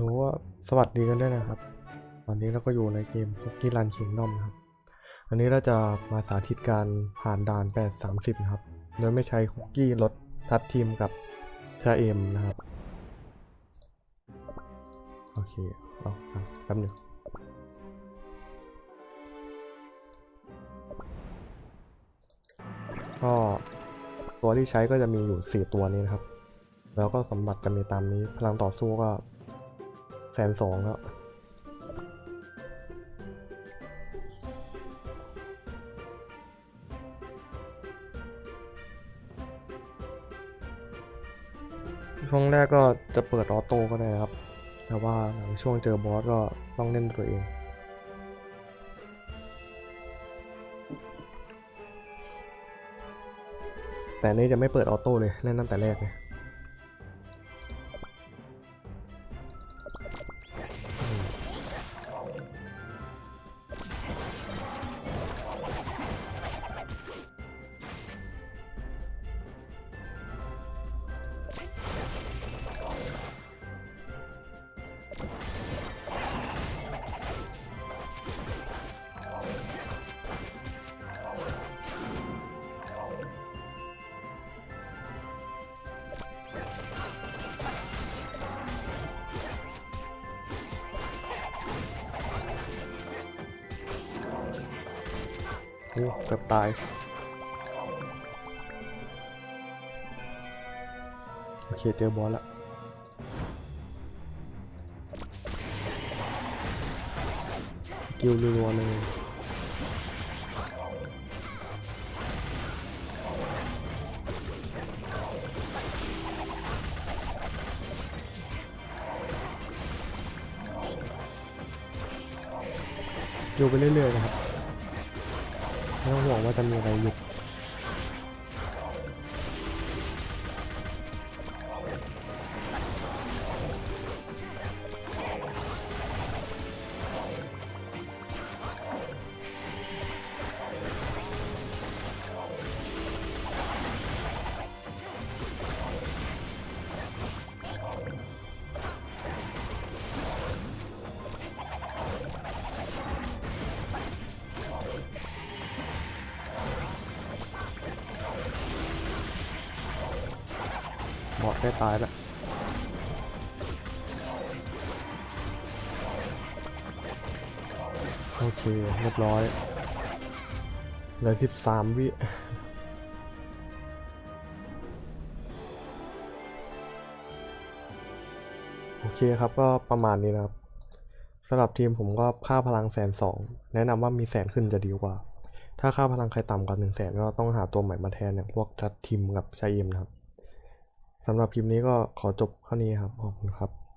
รู้ว่าสวัสดีกันด้วยนะครับ ตอนนี้เราก็อยู่ในเกม c o o k i e Run Kingdom นะครับ อันนี้เราจะมาสาธิตการผ่านด่าน 830 นะครับ โดยไม่ใช้คุกกี้ลดทัดทีมกับชาเอ็มนะครับ โอเคเอาเอาแป๊บหนึงก็ตัวที่ใช้ก็จะมีอยู่ 4 ตัวนี้นะครับ แล้วก็สมบัติจะมีตามนี้ พลังต่อสู้ก็ แสนสองแล้วช่วงแรกก็จะเปิดออโต้ก็ได้นะครับ แต่ว่าหลังช่วงเจอบอสก็ต้องเล่นตัวเอง แต่นี่จะไม่เปิดออโต้เลย เล่นตั้งแต่แรกเลย โอ้เกือบตาย โอเค เจอบอสละกิวรัวๆเลยอยู่ไปเรื่อยๆนะครับ ไม่ต้องห่วงว่าจะมีอะไรหยุด บอกได้ตายแล้วโอเค เรียบร้อย เหลือสิบสามวิโอเคครับก็ประมาณนี้นะครับสำหรับทีมผมก็ค่าพลังแสนสองแนะนำว่ามีแสนขึ้นจะดีกว่า ถ้าค่าพลังใครต่ำกว่าหนึ่งแสนก็ต้องหาตัวใหม่มาแทนอย่างพวกทัดทีมกับชายเอ็มนะครับ สำหรับคลิปนี้ก็ขอจบเท่านี้ครับ ขอบคุณครับ